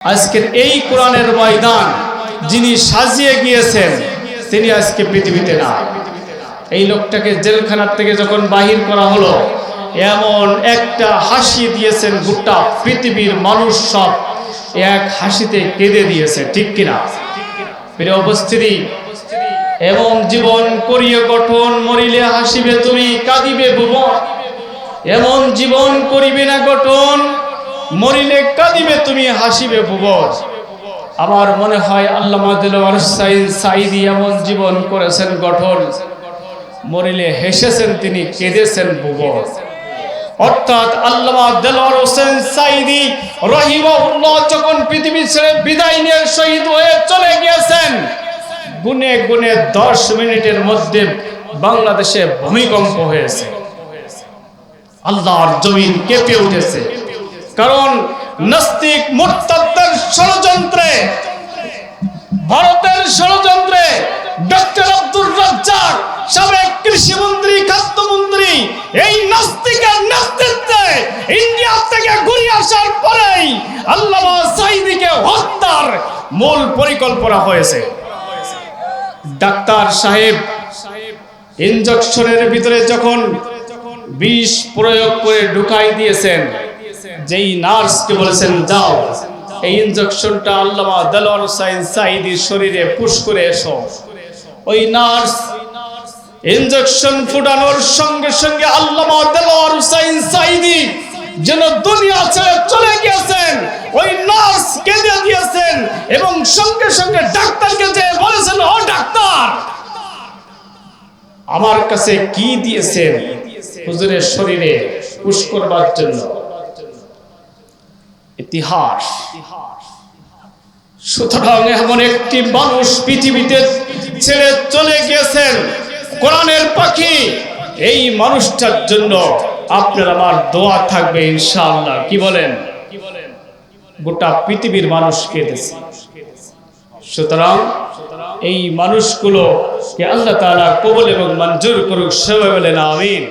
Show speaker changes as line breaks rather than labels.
আজকের এই কোরআনের ময়দান যিনি সাজিয়ে গিয়েছেন, তিনি আজকে পৃথিবীতে না। এই লোকটাকে জেলখানার থেকে যখন বাহির করা হলো, এমন একটা হাসি দিয়েছেন গোটা পৃথিবীর মানুষ সব। এক হাসিতে কেঁদে দিয়েছে, ঠিক কিনা? প্রিয় উপস্থিতি এবং জীবন করিয়ে গঠন, মরিলে হাসিবে তুমি, কাঁদিবে ভুবন এমন জীবন করিবে না গঠন মরিলে কাঁদিবে তুমি, হাসিবে ভুবন আমার মনে হয় দিলওয়ার সাইদি এমন জীবন করেছেন গঠন। মরিলে হেসেছেন তিনি, কেঁদেছেন ভুবন অর্থাৎ আল্লামা হোসেন সাইদি যখন পৃথিবী ছেড়ে বিদায় নিয়ে শহীদ হয়ে চলে গিয়েছেন দশ মিনিটের মধ্যে বাংলাদেশে ভূমিকম্প হয়েছে। আল্লাহর জমিন কেঁপে উঠেছে। কারণ নাস্তিক মুরতাদদের ষড়যন্ত্রে, ভারতের ষড়যন্ত্রে ডক্টর আব্দুর রাজ্জাক, সাবেক কৃষিমন্ত্রী, খাদ্যমন্ত্রী, এই নাস্তিকের নেতৃত্বে ইন্ডিয়া থেকে ঘুরে আসার পরেই আল্লামা সাইদিকে হত্যার মূল পরিকল্পনা হয়েছে। ডাক্তার সাহেব ইনজেকশনের ভিতরে যখন বিষ প্রয়োগ করে ঢুকাই দিয়েছেন যেই নার্সকে বলেছেন, যাও, এই ইনজেকশনটা আল্লামা দেলোয়ার হুসাইন সাইদির শরীরে পুশ করে এসো। ওই নার্স ইনজেকশন ফুটানোর সঙ্গে সঙ্গে আল্লামা দেলোয়ার হুসাইন সাইদি যেন দুনিয়া ছেড়ে চলে গিয়েছেন, ওই নার্স কেঁদে দিয়েছেন এবং সঙ্গে সঙ্গে ডাক্তারকে যে বলেছেন, ও ডাক্তার, আমার কাছে কি দিয়েছেন হুজুরের শরীরে পুশ করবার জন্য? ইতিহাস। সুতরাং এমন একটি মানুষ পৃথিবীতে ছেড়ে চলে গিয়েছেন। কোরআনের পাখি। এই মানুষটার জন্য আপনার আমার দোয়া থাকবে ইনশাআল্লাহ। কি বলেন? গোটা পৃথিবীর মানুষ কেঁদেছে সুতরাং এই মানুষগুলোকে আল্লাহ তাআলা কবুল এবং মঞ্জুর করুক সবাই বলেন আমিন।